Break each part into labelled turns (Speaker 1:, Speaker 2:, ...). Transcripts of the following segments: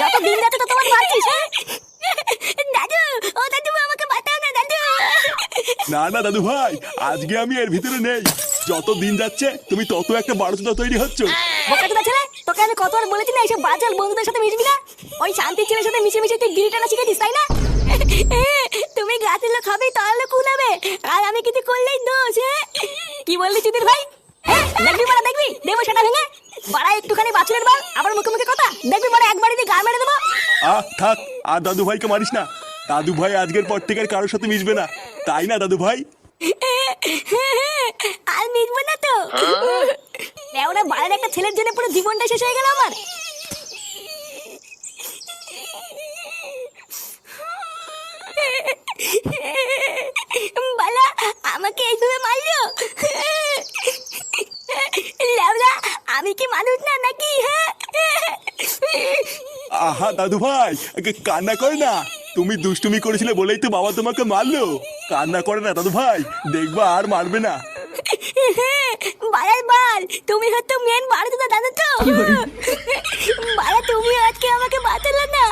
Speaker 1: যত দিন যাচ্ছে তত আমার বাড়ছিস হ্যাঁ? দাদু ও দাদু আমাকে বাঁচাও না দাদু।
Speaker 2: না না দাদু ভাই আজকে আমি এর ভিতরে নেই। যত দিন যাচ্ছে তুমি তত একটা বারোচোদা তৈরি হচ্ছ।
Speaker 1: ছেলে তোকে আমি কতবার বলেছি না এইসব বাজার বন্ধুদের সাথে মিশবি না? ওই শান্তি ছেলের সাথে মিশে মিশে তুই বিড়ি টানা শিখেছিস তাই না? তুমি গাছের লোক খাবে তাহলে কুলাবে আর আমি কিছু করলেই দোষ হ্যাঁ? কি বললি চুদির ভাই? হ্যাঁ, দেখবি মারা দেখবি? দেবো সেটা ভেঙে বাড়া একটুখানি বাছুরের বল আবার মুখে মুখে কথা দেখবি মারা একবারই দিয়ে গা মেরে দেবো
Speaker 2: আহ থাক, আর দাদু ভাইকে মারিস না। দাদু ভাই আজকের পর থেকে আর কারোর সাথে মিশবে না। তাই না দাদু ভাই
Speaker 1: আর মিশবো না তো। ওরা বাড়ির একটা ছেলের জন্য পুরো জীবনটা শেষ হয়ে গেল আমার আমাকে এইভাবে মারলো ল্যাবলা আমি কি মানুষ না নাকি হ্যাঁ
Speaker 2: আহা দাদু ভাই কান্না করে না? তুমি দুষ্টুমি করেছিলে বলেই তো বাবা তোমাকে মারলো। কান্না করে না দাদু ভাই দেখবা আর মারবে না।
Speaker 1: বাড়ার বাল তুমি হয়তো মেন বাড়িতে তো। দাদা তো বাড়া তুমি আজকে আমাকে বাঁচালে না।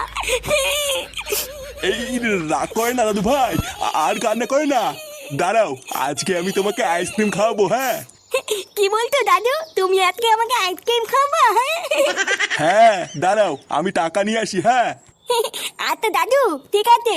Speaker 2: এই রাগ করে না দাদু ভাই আর কান্না করে না। দাঁড়াও আজকে আমি তোমাকে আইসক্রিম খাওয়াবো হ্যাঁ?
Speaker 1: কি বলতো দাদু? তুমি আজকে আমাকে আইসক্রিম খাবা হ্যাঁ
Speaker 2: দাঁড়াও আমি টাকা নিয়ে আসি হ্যাঁ।
Speaker 1: আচ্ছা দাদু ঠিক আছে।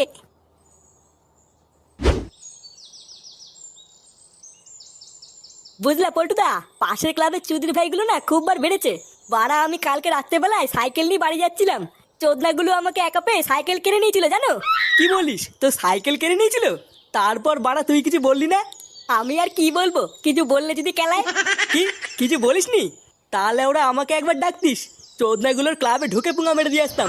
Speaker 1: বুঝলা পল্টুদা পাশের ক্লাবের চুদির ভাইগুলো না খুব বার বেড়েছে। বাড়া আমি কালকে রাত্রেবেলায় সাইকেল নিয়ে বাড়ি যাচ্ছিলাম। চোদনাগুলো আমাকে একা পেয়ে সাইকেল কিনে নিয়েছিল জানো?
Speaker 3: কি বলিস তো সাইকেল কিনে নিয়েছিল? তারপর বাড়া তুই কিছু বললি না?
Speaker 1: আমি আর কি বলব? কিছু বললে যদি কেলায়?
Speaker 3: কি? কিছু বলিসনি? তাহলে ওরা আমাকে একবার ডাকতিস। চোদনাগুলোর ক্লাবে ঢুকে পুঙা মেরে দিয়ে আসতাম।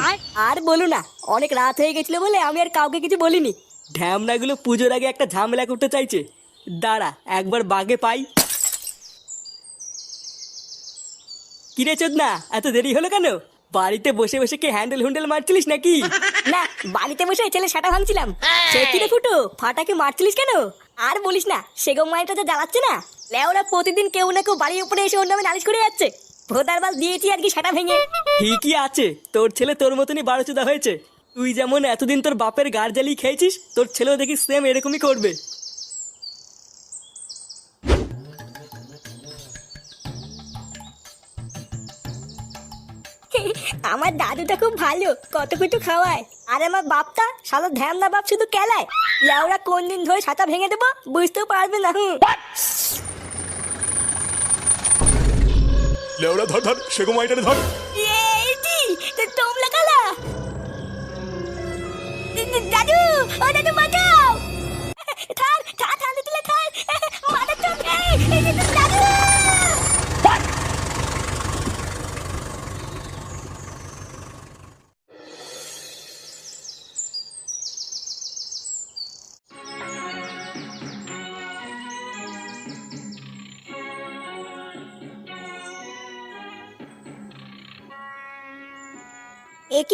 Speaker 1: আর বলো না অনেক রাত হয়ে গেছিল বলে আমি আর কাউকে কিছু বলিনি।
Speaker 3: ঢ্যামনাগুলো পুজোর আগে একটা ঝামেলা করতে চাইছে। দাঁড়া একবার বাগে পাই। কিরে চোদনা এত দেরি হলো কেন? বাড়িতে বসে বসে কি হ্যান্ডেল হুন্ডেল মারছিলিস নাকি?
Speaker 1: না বাড়িতে বসে ছেলে সাটা ভাঙছিলাম। সে ফুটো ফাটাকে মারছিলিস কেন? আর বলিস না সেগম মায়েরটা যা জ্বালাচ্ছে না। লেওরা প্রতিদিন কেউ না কেউ বাড়ির উপরে এসে ওর নামে নালিশ করে যাচ্ছে। ভোদার বাল দিয়েছি আর কি সেটা ভেঙে।
Speaker 3: ঠিকই আছে, তোর ছেলে তোর মতনই বারোচুদা হয়েছে। তুই যেমন এতদিন তোর বাপের গার জ্বালিয়ে খেয়েছিস, তোর ছেলেও দেখি সেম এরকমই করবে।
Speaker 1: আমার দাদুটা খুব ভালো কত কিছু খাওয়ায়। আর আমার বাপটা সাদা ধ্যান না বাপ শুধু কেলায় লেওরা কোন দিন ধরে ছাতা ভেঙে দেবো বুঝতেও পারবে না হুম।
Speaker 2: লেওড়া ধর ধর সেগো মাইটারে ধর।
Speaker 1: তোমরা কালা দাদু ও দাদু বাঁচাও। থার থার থার দিলে থার মাথা চোখ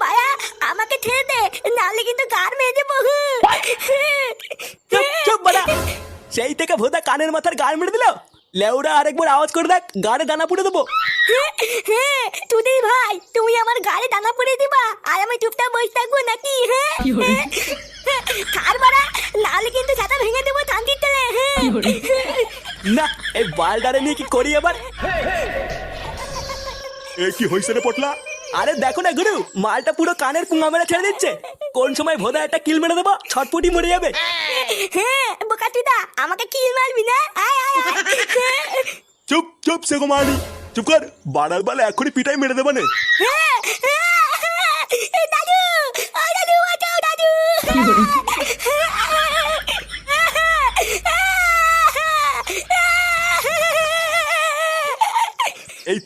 Speaker 3: মায়া আমাকে ছেড়ে দে নাহলে কিন্তু গার মেয়ে দেবো সেই থেকে ভোদা কানের মাথার গান মেরে দিল? লেউরা আরেকবার আওয়াজ করে দেখ গাড়ে দানা পুড়ে দেবো।
Speaker 1: হ্যাঁ তুই ভাই তুমি আমার গাড়ে দানা পুড়ে দিবা আর আমি চুপটা বসে থাকব নাকি হ্যাঁ কার বাড়া নাহলে কিন্তু ছাতা ভেঙে দেবো
Speaker 3: না এই বালডারে নিয়ে কি করি এবার
Speaker 2: এ কি হয়েছে রে পটলা?
Speaker 3: আরে দেখো না গুরু মালটা পুরো কানের পুঙ্গা মেরে ছেড়ে দিচ্ছে। কোন সময় ভোদা একটা কিল মেরে দেবো ছটপটি মরে যাবে।
Speaker 1: হ্যাঁ বোকাটুদা আমাকে কিল মারবি না? আয় আয় আয়।
Speaker 2: চুপ চুপ সে মারি চুপ কর বাড়ার বালে এখনই পিটাই মেরে দেবে না।
Speaker 1: হ্যাঁ, হ্যাঁ, এই দাদু ও দাদু বাঁচাও দাদু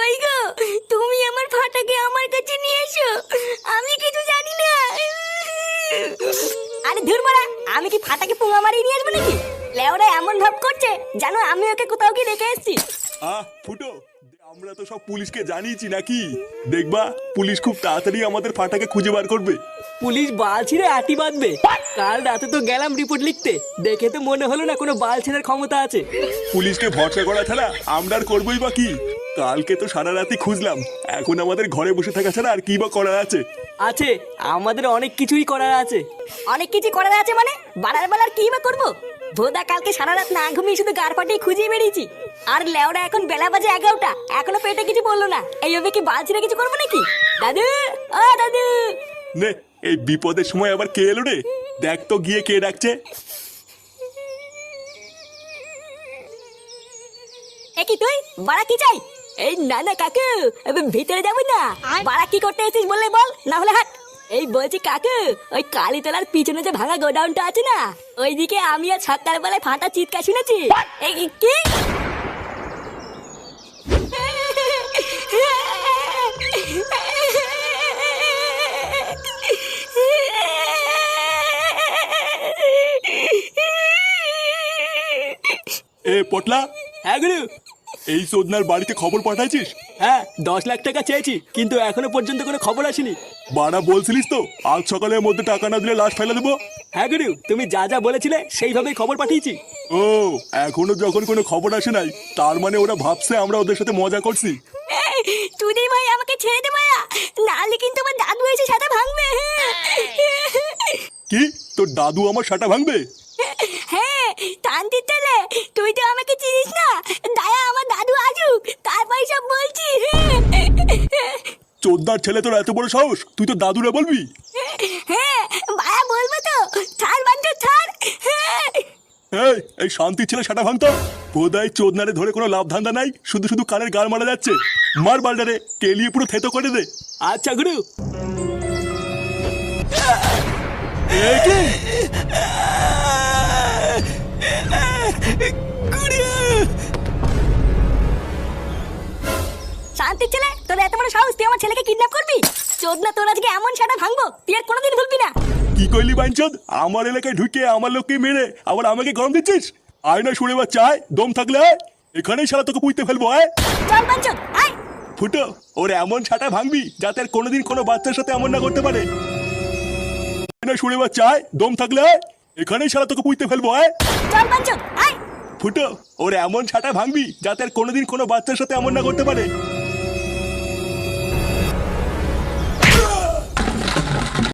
Speaker 1: কই গো? তুমি আমার ফাটাকে আমার কাছে নিয়ে এসো। আমি কিছু জানি না। আরে ধুর মারা আমি কি ফাটাকে পুঙা মারিয়ে নিয়ে আসব নাকি? লেওরা এমন ভাব করছে জানো আমি ওকে কোথাও কি রেখে এসেছি।
Speaker 2: আহ ফুটো আমরা তো সব পুলিশকে জানিয়েছি নাকি? দেখবা পুলিশ খুব তাড়াতাড়ি আমাদের ফাটাকে খুঁজে বার করবে।
Speaker 3: পুলিশ বাল ছিঁড়ে আটি বাঁধবে। কাল রাতে তো গেলাম রিপোর্ট লিখতে। দেখে তো মনে হলো না কোনো বাল ছেঁড়ার ক্ষমতা আছে।
Speaker 2: পুলিশকে ভরসা করা ছাড়া আমরা আর করবোই বা কি? কালকে তো সারা রাতি খুঁজলাম। এখন আমাদের ঘরে বসে থাকা ছাড়া আর কি বা করার আছে?
Speaker 3: আছে আমাদের অনেক কিছুই করার আছে।
Speaker 1: অনেক কিছু করার আছে মানে? বাড়ার বেলার কি বা করব? ভোদা কালকে সারা রাত না ঘুমিয়ে শুধু গার ফাটিয়ে খুঁজে বেরিয়েছি আর লেওরা এখন বেলা বাজে এগারোটা এখনও পেটে কিছু বলল না। এইভাবে কি বাল ছিঁড়ে কিছু করব নাকি? দাদু ও দাদু।
Speaker 2: নে এই বিপদের সময় আবার কে এলো রে? দেখ তো গিয়ে কে ডাকছে।
Speaker 1: এ কি তুই? বাড়া কি চাই? এই না না কাকু। এবার ভিতরে যাব না। বাড়া কি করতে এসেছিস বললে বল? না হলে হাট। এই বলছি কাকু ওই কালীতলার পিছনে যে ভাঙা গোডাউনটা আছে না ওইদিকে আমি আর সকালবেলায় ফাটা চিৎকার শুনেছি। এই কি?
Speaker 2: এ পটলা।
Speaker 3: হ্যাঁ গুরু।
Speaker 2: এই সোদনার বাড়িতে খবর পাঠাইছিস?
Speaker 3: হ্যাঁ দশ লাখ টাকা চেয়েছি কিন্তু এখনও পর্যন্ত কোনো খবর আসেনি।
Speaker 2: বাড়া বলছিলিস তো আজ সকালের মধ্যে টাকা না দিলে লাশ ফেলে দেবো?
Speaker 3: হ্যাঁ গুরু তুমি যা যা বলেছিলে সেইভাবেই খবর পাঠিয়েছি।
Speaker 2: ও এখনও যখন কোনো খবর আসে নাই তার মানে ওরা ভাবছে আমরা ওদের সাথে মজা করছি।
Speaker 1: তুই ভাই আমাকে ছেড়ে দে মায়া। নাহলে কিন্তু আমার দাদু এসে সাথে ভাঙবে।
Speaker 2: কি? তোর দাদু আমার সাটা ভাঙবে?
Speaker 1: হ্যাঁ শান্তির ছেলে তুই তো আমাকে চিনিস না। দায়া আমার দাদু আসুক তারপর সব বলছি।
Speaker 2: চোদ্দার ছেলে তোর এত বড় সাহস? তুই তো দাদুরে বলবি?
Speaker 1: হ্যাঁ ভায়া বলব তো। ছাড় বান্ধব ছাড়। হ্যাঁ।
Speaker 2: এই এই শান্তির ছেলে সেটা ভাঙতো। বোধহয় চোদনারে ধরে কোনো লাভ ধান্দা নাই শুধু শুধু কানের গাল মারা যাচ্ছে। মার বাল্ডারে কেলিয়ে পুরো থেতো করে দে।
Speaker 3: আচ্ছা গুরু।
Speaker 2: এ
Speaker 1: তোর আজকে এমন সাটা ভাঙবো? তুই আর কোনোদিন ভুলবি না।
Speaker 2: কি বাইনচোদ? আমার এলাকায় ঢুকে আমার লোককে মেরে আবার আমাকে গরম দিচ্ছিস? আয় না শুনে বা চায় দম থাকলে আয়। এখানেই সারা তোকে পুঁতে ফেলব আয়।
Speaker 1: চল আয়।
Speaker 2: ফুটো ওর এমন ছাটা ভাঙবি যাতে আর কোনোদিন কোনো বাচ্চার সাথে এমন না করতে পারে। না শুনে বা চায় দম থাকলে আয়। এখানেই সারা তোকে পুঁতে ফেলব আয়।
Speaker 1: চল আয়।
Speaker 2: ফুটো ওর এমন ছাটা ভাঙবি যাতে আর কোনোদিন কোনো বাচ্চার সাথে এমন না করতে পারে।